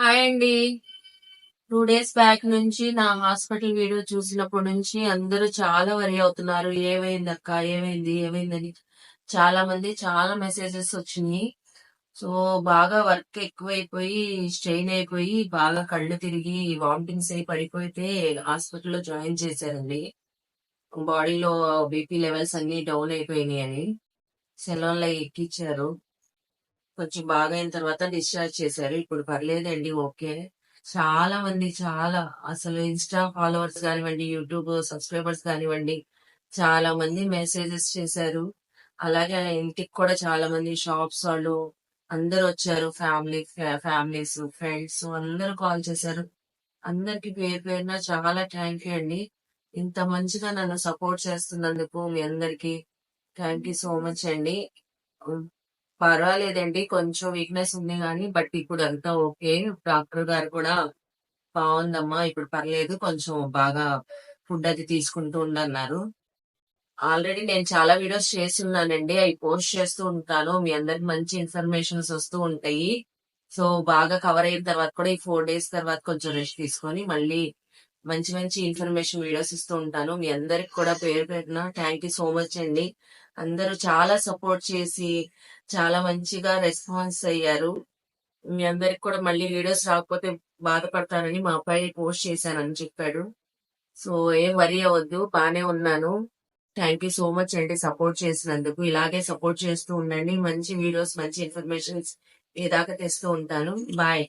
Hi అండి. Two days back నుంచి నా హాస్పిటల్ వీడియో చూసినప్పటి నుంచి అందరూ చాలా వరి అవుతున్నారు. ఏమైంది అక్క? ఏమైంది? ఏమైందని చాలా మంది చాలా మెసేజెస్ వచ్చినాయి. సో బాగా వర్క్ ఎక్కువైపోయి స్ట్రెయిన్ అయిపోయి బాగా కళ్ళు తిరిగి వామిటింగ్స్ అయి పడిపోతే హాస్పిటల్లో జాయిన్ చేశారండి. బాడీలో బీపీ లెవెల్స్ అన్ని డౌన్ అయిపోయినాయి అని సెలవుల్లో ఎక్కిచ్చారు. కొంచెం బాగా అయిన తర్వాత డిశ్చార్జ్ చేశారు. ఇప్పుడు పర్లేదండి ఓకే. చాలా మంది చాలా అసలు ఇన్స్టా ఫాలోవర్స్ కానివ్వండి యూట్యూబ్ సబ్స్క్రైబర్స్ కానివ్వండి చాలా మంది మెసేజెస్ చేశారు. అలాగే ఇంటికి కూడా చాలా మంది షాప్స్ వాళ్ళు అందరు వచ్చారు. ఫ్యామిలీ ఫ్యామిలీస్ ఫ్రెండ్స్ అందరూ కాల్ చేశారు. అందరికి పేరు పేరున చాలా థ్యాంక్ యూ అండి. ఇంత మంచిగా నన్ను సపోర్ట్ చేస్తున్నందుకు మీ అందరికి థ్యాంక్ యూ సో మచ్ అండి. పర్వాలేదండి. కొంచెం వీక్నెస్ ఉంది కానీ బట్ ఇప్పుడు అంతా ఓకే. డాక్టర్ గారు కూడా బాగుందమ్మా ఇప్పుడు పర్లేదు. కొంచెం బాగా ఫుడ్ అది తీసుకుంటూ ఉండన్నారు ఆల్రెడీ నేను చాలా వీడియోస్ చేస్తున్నానండి. అవి పోస్ట్ చేస్తూ ఉంటాను. మీ అందరికి మంచి ఇన్ఫర్మేషన్స్ వస్తూ ఉంటాయి. సో బాగా కవర్ అయిన తర్వాత కూడా ఈ ఫోర్ డేస్ తర్వాత కొంచెం రెస్ట్ తీసుకొని మళ్ళీ మంచి మంచి ఇన్ఫర్మేషన్ వీడియోస్ ఇస్తూ ఉంటాను. మీ అందరికి కూడా పేరు పెట్టిన థ్యాంక్ యూ సో మచ్ అండి. అందరూ చాలా సపోర్ట్ చేసి చాలా మంచిగా రెస్పాన్స్ అయ్యారు. మీ అందరికి కూడా మళ్ళీ వీడియోస్ రాకపోతే బాధపడతానని మా అబ్బాయి పోస్ట్ చేశానని చెప్పాడు. సో ఏం వరి అవ్వద్దు బానే ఉన్నాను. థ్యాంక్ యూ సో మచ్ అండి సపోర్ట్ చేసినందుకు. ఇలాగే సపోర్ట్ చేస్తూ ఉండండి. మంచి వీడియోస్ మంచి ఇన్ఫర్మేషన్స్ మీ దాకా తెస్తూ ఉంటాను. బాయ్.